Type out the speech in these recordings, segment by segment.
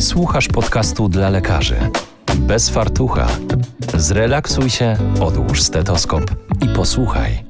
Słuchasz podcastu dla lekarzy. Bez fartucha. Zrelaksuj się, odłóż stetoskop i posłuchaj.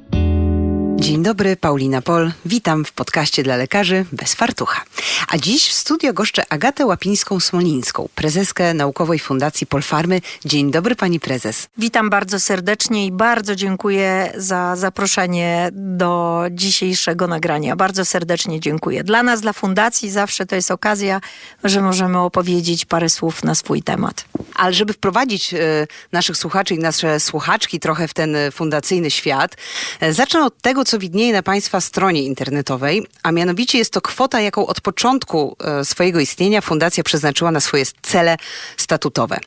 Dzień dobry, Paulina Pol. Witam w podcaście dla lekarzy bez fartucha. A dziś w studio goszczę Agatę Łapińską-Smolińską, prezeskę Naukowej Fundacji Polfarmy. Dzień dobry, pani prezes. Witam bardzo serdecznie i bardzo dziękuję za zaproszenie do dzisiejszego nagrania. Bardzo serdecznie dziękuję. Dla nas, dla fundacji, zawsze to jest okazja, że możemy opowiedzieć parę słów na swój temat. Ale żeby wprowadzić y, naszych słuchaczy i nasze słuchaczki trochę w ten y, fundacyjny świat, y, zacznę od tego, co widnieje na Państwa stronie internetowej, a mianowicie jest to kwota, jaką od początku swojego istnienia fundacja przeznaczyła na swoje cele statutowe.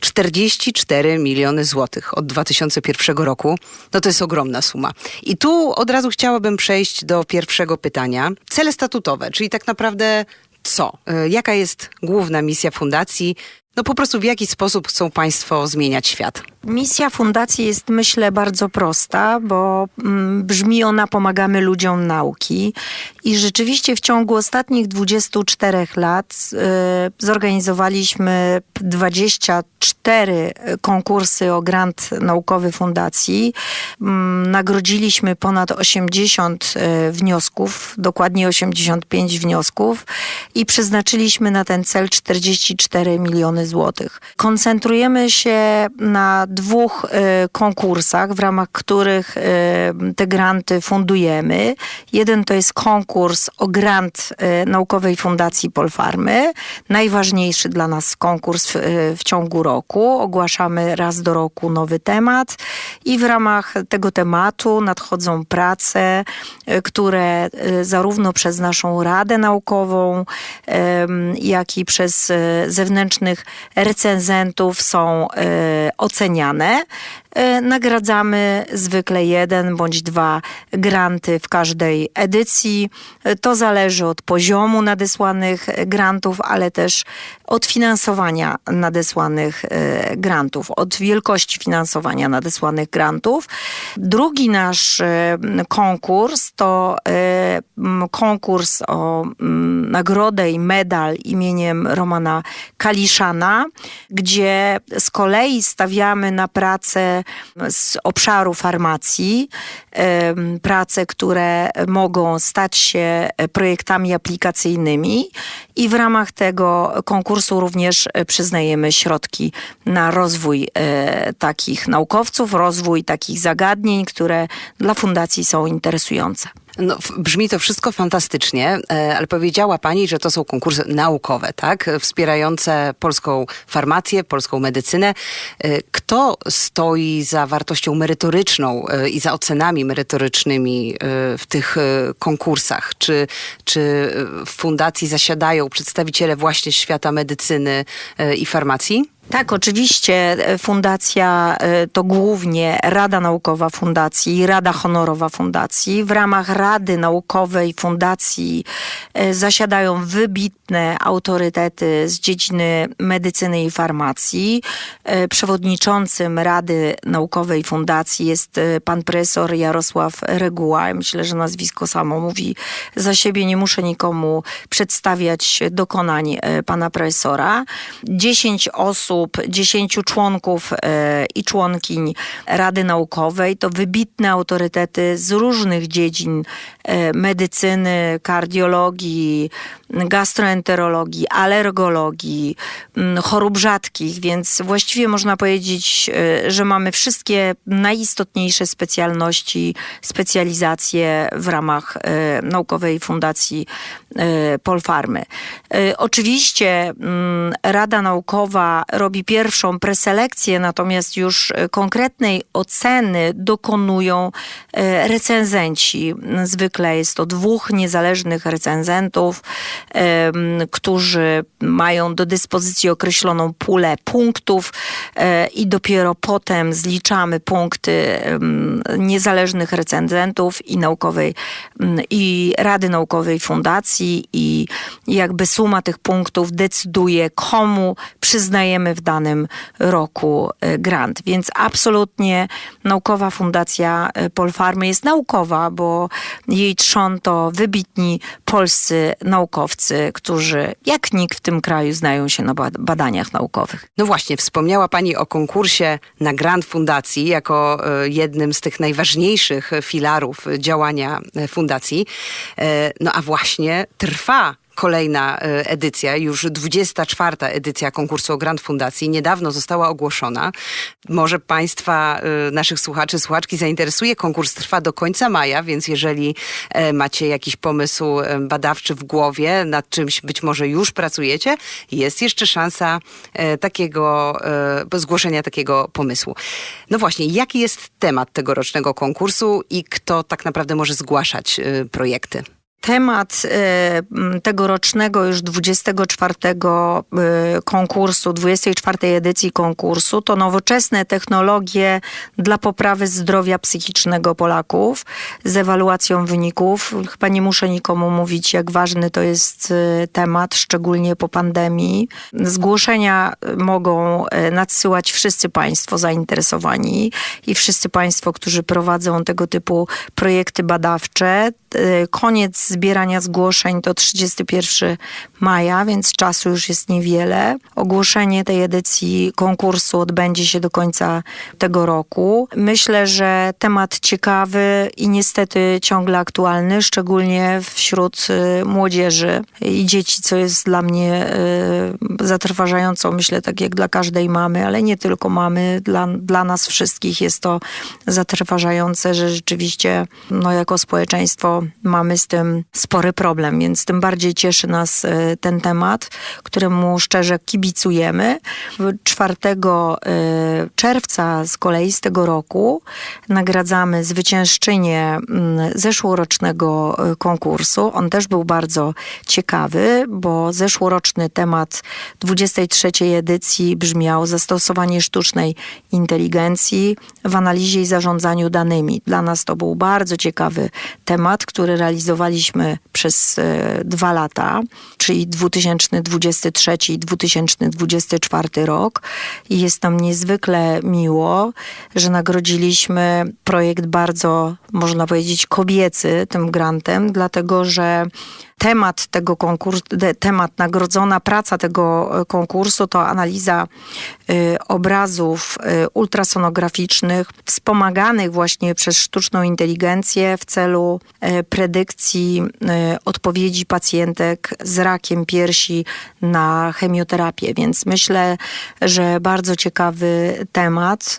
44 miliony złotych od 2001 roku. No to jest ogromna suma. I tu od razu chciałabym przejść do pierwszego pytania. Cele statutowe, czyli tak naprawdę co? Jaka jest główna misja fundacji? No po prostu w jaki sposób chcą Państwo zmieniać świat? Misja fundacji jest, myślę, bardzo prosta, bo mm, brzmi ona pomagamy ludziom nauki. I rzeczywiście w ciągu ostatnich 24 lat y, zorganizowaliśmy 24 konkursy o grant naukowy fundacji. Y, nagrodziliśmy ponad 80 y, wniosków, dokładnie 85 wniosków i przeznaczyliśmy na ten cel 44 miliony złotych. Koncentrujemy się na dwóch y, konkursach, w ramach których y, te granty fundujemy. Jeden to jest konkurs o grant y, Naukowej Fundacji Polfarmy. Najważniejszy dla nas konkurs w, w ciągu roku. Ogłaszamy raz do roku nowy temat i w ramach tego tematu nadchodzą prace, które zarówno przez naszą Radę Naukową, jak i przez zewnętrznych recenzentów są oceniane zmianę. E, nagradzamy zwykle jeden bądź dwa granty w każdej edycji. E, to zależy od poziomu nadesłanych grantów, ale też od finansowania nadesłanych e, grantów, od wielkości finansowania nadesłanych grantów. Drugi nasz konkurs to konkurs o nagrodę i medal imieniem Romana Kaliszana, gdzie z kolei stawiamy na pracę z obszaru farmacji, prace, które mogą stać się projektami aplikacyjnymi i w ramach tego konkursu również przyznajemy środki na rozwój e, takich naukowców, rozwój takich zagadnień, które dla fundacji są interesujące. No, brzmi to wszystko fantastycznie, e, ale powiedziała Pani, że to są konkursy naukowe, tak? Wspierające polską farmację, polską medycynę. E, kto stoi za wartością merytoryczną e, i za ocenami merytorycznymi w tych konkursach? Czy, czy w fundacji zasiadają przedstawiciele właśnie świata medycyny i farmacji? Tak, oczywiście fundacja to głównie Rada Naukowa Fundacji i Rada Honorowa Fundacji. W ramach Rady Naukowej Fundacji zasiadają wybitne autorytety z dziedziny medycyny i farmacji. Przewodniczącym Rady Naukowej Fundacji jest pan profesor Jarosław Reguła. Myślę, że nazwisko samo mówi za siebie. Nie muszę nikomu przedstawiać dokonań pana profesora. Dziesięć osób osób, dziesięciu członków e, i członkiń Rady Naukowej. To wybitne autorytety z różnych dziedzin e, medycyny, kardiologii, gastroenterologii, alergologii, chorób rzadkich, więc właściwie można powiedzieć, e, że mamy wszystkie najistotniejsze specjalności, specjalizacje w ramach Naukowej Fundacji Polfarmy. Oczywiście Rada Naukowa robi pierwszą preselekcję, natomiast już e, konkretnej oceny dokonują e, recenzenci. Zwykle jest to dwóch niezależnych recenzentów, którzy mają do dyspozycji określoną pulę punktów e, i dopiero potem zliczamy punkty niezależnych recenzentów i naukowej i Rady Naukowej Fundacji i jakby suma tych punktów decyduje komu przyznajemy w danym roku e, grant. Więc absolutnie naukowa fundacja e, Polfarmy jest naukowa, bo jej trzon to wybitni polscy naukowcy, którzy jak nikt w tym kraju znają się na bad- badaniach naukowych. No właśnie, wspomniała Pani o konkursie na grant fundacji jako e, jednym z tych najważniejszych filarów działania fundacji. No a właśnie trwa kolejna e, edycja, już 24 edycja konkursu o grant fundacji. Niedawno została ogłoszona. Może Państwa, e, naszych słuchaczy, słuchaczki zainteresuje. Konkurs trwa do końca maja, więc jeżeli e, macie jakiś pomysł badawczy w głowie, nad czymś być może już pracujecie, jest jeszcze szansa takiego, zgłoszenia takiego pomysłu. No właśnie, jaki jest temat tegorocznego konkursu i kto tak naprawdę może zgłaszać projekty? Temat e, tegorocznego już 24 e, konkursu, 24 edycji konkursu to nowoczesne technologie dla poprawy zdrowia psychicznego Polaków z ewaluacją wyników. Chyba nie muszę nikomu mówić, jak ważny to jest e, temat, szczególnie po pandemii. Zgłoszenia mogą nadsyłać wszyscy Państwo zainteresowani i wszyscy Państwo, którzy prowadzą tego typu projekty badawcze. E, Koniec zbierania zgłoszeń to 31 maja, więc czasu już jest niewiele. Ogłoszenie tej edycji konkursu odbędzie się do końca tego roku. Myślę, że temat ciekawy i niestety ciągle aktualny, szczególnie wśród y, młodzieży i dzieci, co jest dla mnie y, zatrważająco, myślę, tak jak dla każdej mamy, ale nie tylko mamy, dla, dla nas wszystkich jest to zatrważające, że rzeczywiście no, jako społeczeństwo mamy z tym spory problem, więc tym bardziej cieszy nas e, ten temat, któremu szczerze kibicujemy. 4 e, czerwca z kolei z tego roku nagradzamy zwyciężczynię mm, zeszłorocznego e, konkursu. On też był bardzo ciekawy, bo zeszłoroczny temat 23 edycji brzmiał zastosowanie sztucznej inteligencji w analizie i zarządzaniu danymi. Dla nas to był bardzo ciekawy temat, który realizowaliśmy przez e, dwa lata, czyli 2023 i 2024 rok. I jest nam niezwykle miło, że nagrodziliśmy projekt bardzo, można powiedzieć, kobiecy tym grantem, dlatego że temat tego konkursu, temat nagrodzona praca tego e, konkursu to analiza y, obrazów y, ultrasonograficznych wspomaganych właśnie przez sztuczną inteligencję w celu predykcji odpowiedzi pacjentek z rakiem piersi na chemioterapię. Więc myślę, że bardzo ciekawy temat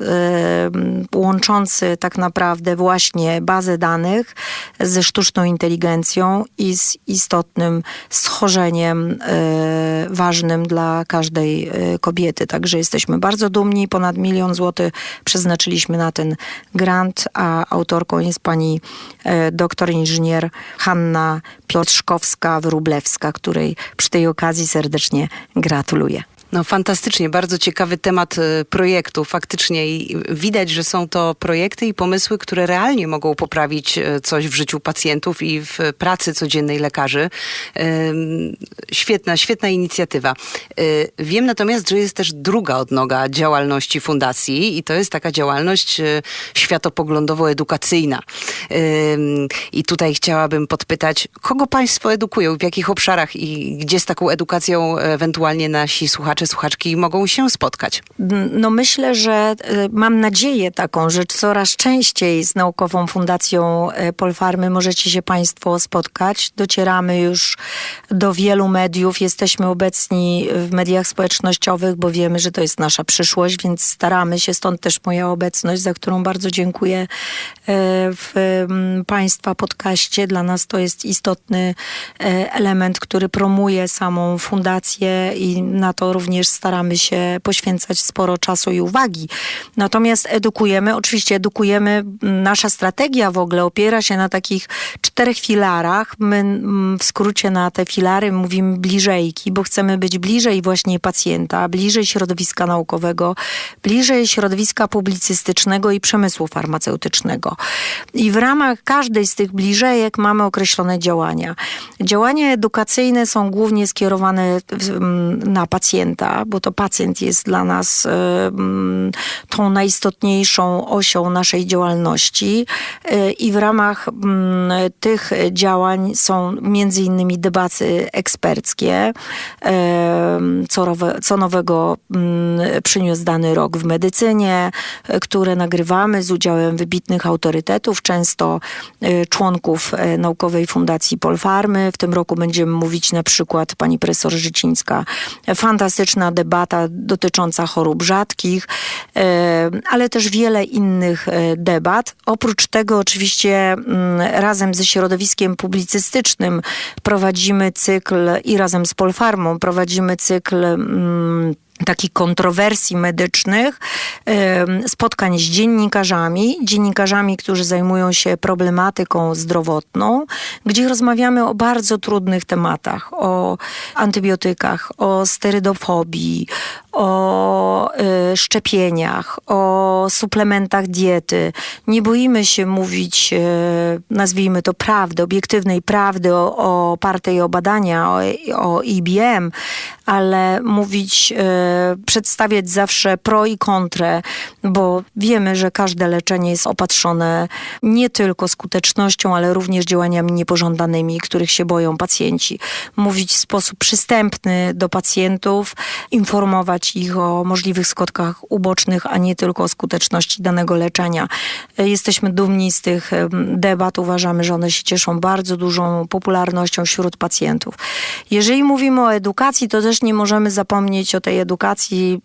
łączący tak naprawdę właśnie bazę danych ze sztuczną inteligencją i z istotnym schorzeniem e, ważnym dla każdej e, kobiety. Także jesteśmy bardzo dumni. Ponad milion złotych przeznaczyliśmy na ten grant, a autorką jest pani e, doktor inżynier Hanna Piotrzkowska-Wróblewska, której przy tej okazji serdecznie gratuluję. No fantastycznie, bardzo ciekawy temat e, projektu. Faktycznie widać, że są to projekty i pomysły, które realnie mogą poprawić e, coś w życiu pacjentów i w pracy codziennej lekarzy. Świetna, świetna inicjatywa. E, Wiem natomiast, że jest też druga odnoga działalności fundacji i to jest taka działalność e, światopoglądowo-edukacyjna. I tutaj chciałabym podpytać, kogo Państwo edukują, w jakich obszarach i gdzie z taką edukacją ewentualnie nasi słuchacze, słuchaczki mogą się spotkać? No myślę, że y, mam nadzieję taką, że coraz częściej z Naukową Fundacją y, Polfarmy możecie się Państwo spotkać. Docieramy już do wielu mediów, jesteśmy obecni w mediach społecznościowych, bo wiemy, że to jest nasza przyszłość, więc staramy się, stąd też moja obecność, za którą bardzo dziękuję y, w Państwa podcaście. Dla nas to jest istotny element, który promuje samą fundację i na to również staramy się poświęcać sporo czasu i uwagi. Natomiast edukujemy, oczywiście edukujemy, nasza strategia w ogóle opiera się na takich czterech filarach. My w skrócie na te filary mówimy bliżejki, bo chcemy być bliżej właśnie pacjenta, bliżej środowiska naukowego, bliżej środowiska publicystycznego i przemysłu farmaceutycznego. I w ramach każdej z tych bliżejek mamy określone działania. Działania edukacyjne są głównie skierowane na pacjenta, pacjenta, bo to pacjent jest dla nas y, mm, tą najistotniejszą osią naszej działalności y, i w ramach mm, tych działań są między innymi debaty eksperckie, y, co, rowe, co nowego mm, przyniósł dany rok w medycynie, które nagrywamy z udziałem wybitnych autorytetów, często członków Naukowej Fundacji Polfarmy. W tym roku będziemy mówić na przykład pani profesor Życińska, fantastyczna debata dotycząca chorób rzadkich, e, ale też wiele innych e, debat. Oprócz tego oczywiście mm, razem ze środowiskiem publicystycznym prowadzimy cykl i razem z Polfarmą prowadzimy cykl mm, takich kontrowersji medycznych, spotkań z dziennikarzami, dziennikarzami, którzy zajmują się problematyką zdrowotną, gdzie rozmawiamy o bardzo trudnych tematach, o antybiotykach, o sterydofobii, o y, szczepieniach, o suplementach diety. Nie boimy się mówić, y, nazwijmy to prawdy, obiektywnej prawdy o, o opartej o badania, o, o IBM, ale mówić, y, przedstawiać zawsze pro i kontrę, bo wiemy, że każde leczenie jest opatrzone nie tylko skutecznością, ale również działaniami niepożądanymi, których się boją pacjenci. Mówić w sposób przystępny do pacjentów, informować ich o możliwych skutkach ubocznych, a nie tylko o skuteczności danego leczenia. Y, Jesteśmy dumni z tych debat. Uważamy, że one się cieszą bardzo dużą popularnością wśród pacjentów. Jeżeli mówimy o edukacji, to też nie możemy zapomnieć o tej edukacji,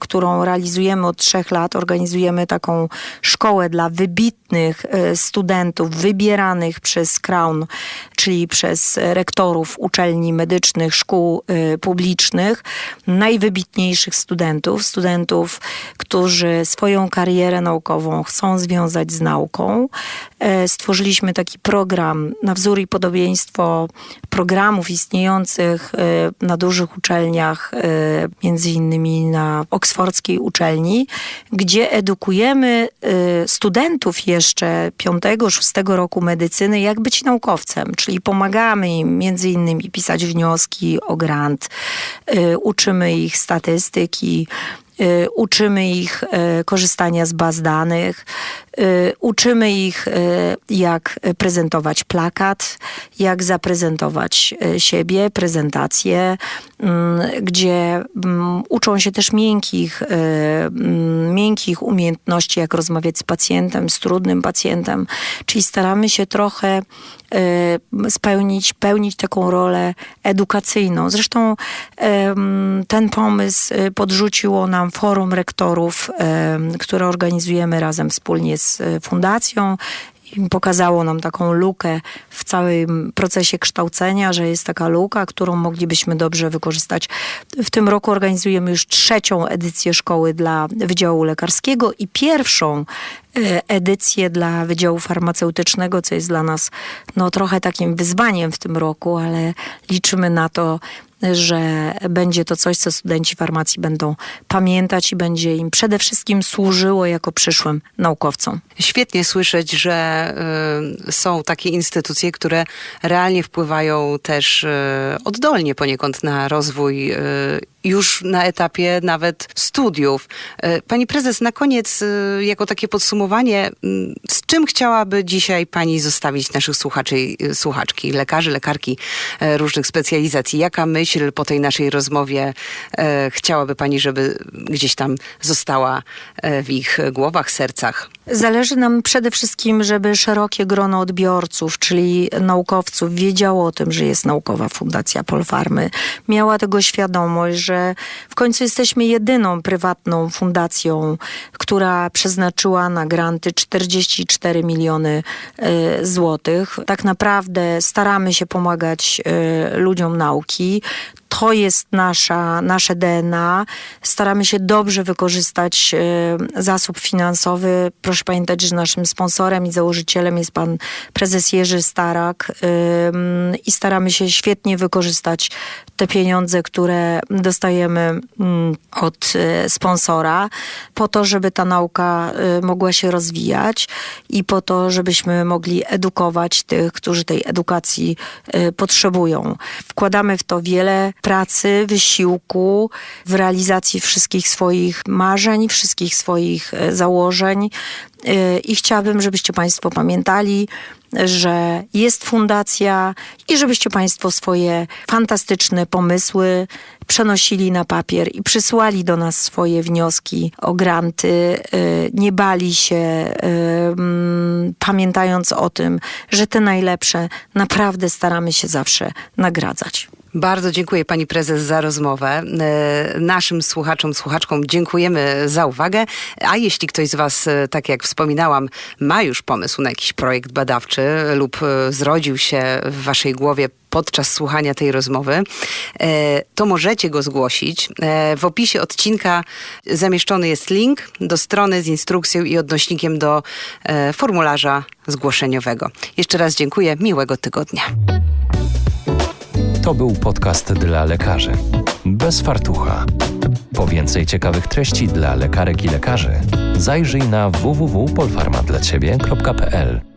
którą realizujemy od trzech lat. Organizujemy taką szkołę dla wybitnych e, studentów wybieranych przez Crown, czyli przez rektorów uczelni medycznych, szkół e, publicznych, najwybitniejszych studentów, studentów, którzy swoją karierę naukową chcą związać z nauką. E, Stworzyliśmy taki program na wzór i podobieństwo programów istniejących e, na dużych uczelniach, e, między innymi na Oksfordzkiej uczelni, gdzie edukujemy studentów jeszcze 5-6 roku medycyny, jak być naukowcem, czyli pomagamy im między innymi pisać wnioski o grant, uczymy ich statystyki, y, uczymy ich y, korzystania z baz danych, uczymy ich, y, jak prezentować plakat, jak zaprezentować y, siebie, prezentację, mm, gdzie mm, uczą się też miękkich, y, mm, miękkich umiejętności, jak rozmawiać z pacjentem, z trudnym pacjentem, czyli staramy się trochę y, spełnić, pełnić taką rolę edukacyjną. Zresztą ten pomysł y, podrzuciło nam Forum Rektorów, które organizujemy razem wspólnie z y, Fundacją pokazało nam taką lukę w całym procesie kształcenia, że jest taka luka, którą moglibyśmy dobrze wykorzystać. W tym roku organizujemy już trzecią edycję szkoły dla Wydziału Lekarskiego i pierwszą e, edycję dla Wydziału Farmaceutycznego, co jest dla nas no, trochę takim wyzwaniem w tym roku, ale liczymy na to, że będzie to coś, co studenci farmacji będą pamiętać i będzie im przede wszystkim służyło jako przyszłym naukowcom. Świetnie słyszeć, że y, są takie instytucje, które realnie wpływają też y, oddolnie poniekąd na rozwój y, już na etapie nawet studiów. Y, Pani prezes, na koniec, y, jako takie podsumowanie, z czym chciałaby dzisiaj pani zostawić naszych słuchaczy, y, słuchaczki, lekarzy, lekarki różnych specjalizacji? Jaka myśl po tej naszej rozmowie chciałaby pani, żeby gdzieś tam została w ich głowach, sercach? Zależy nam przede wszystkim, żeby szerokie grono odbiorców, czyli naukowców, wiedziało o tym, że jest naukowa fundacja Polfarmy. Miała tego świadomość, że w końcu jesteśmy jedyną prywatną fundacją, która przeznaczyła na granty 44 miliony e, złotych. Tak naprawdę staramy się pomagać e, ludziom nauki to jest nasza, nasze DNA. Staramy się dobrze wykorzystać e, zasób finansowy. Proszę pamiętać, że naszym sponsorem i założycielem jest pan prezes Jerzy Starak i staramy się świetnie wykorzystać te pieniądze, które dostajemy mm, od e, sponsora, po to, żeby ta nauka e, mogła się rozwijać i po to, żebyśmy mogli edukować tych, którzy tej edukacji potrzebują. Wkładamy w to wiele pracy wysiłku, w realizacji wszystkich swoich marzeń, wszystkich swoich e, założeń. E, I chciałabym, żebyście Państwo pamiętali, że jest fundacja i żebyście Państwo swoje fantastyczne pomysły przenosili na papier i przysłali do nas swoje wnioski o granty. E, Nie bali się, pamiętając o tym, że te najlepsze naprawdę staramy się zawsze nagradzać. Bardzo dziękuję pani prezes za rozmowę. E, Naszym słuchaczom, słuchaczkom dziękujemy za uwagę. A jeśli ktoś z was, e, tak jak wspominałam, ma już pomysł na jakiś projekt badawczy lub e, zrodził się w waszej głowie podczas słuchania tej rozmowy, to możecie go zgłosić. W opisie odcinka zamieszczony jest link do strony z instrukcją i odnośnikiem do formularza zgłoszeniowego. Jeszcze raz dziękuję. Miłego tygodnia. To był podcast dla lekarzy. Bez fartucha. Po więcej ciekawych treści dla lekarek i lekarzy zajrzyj na www.polfarmadlaciewie.pl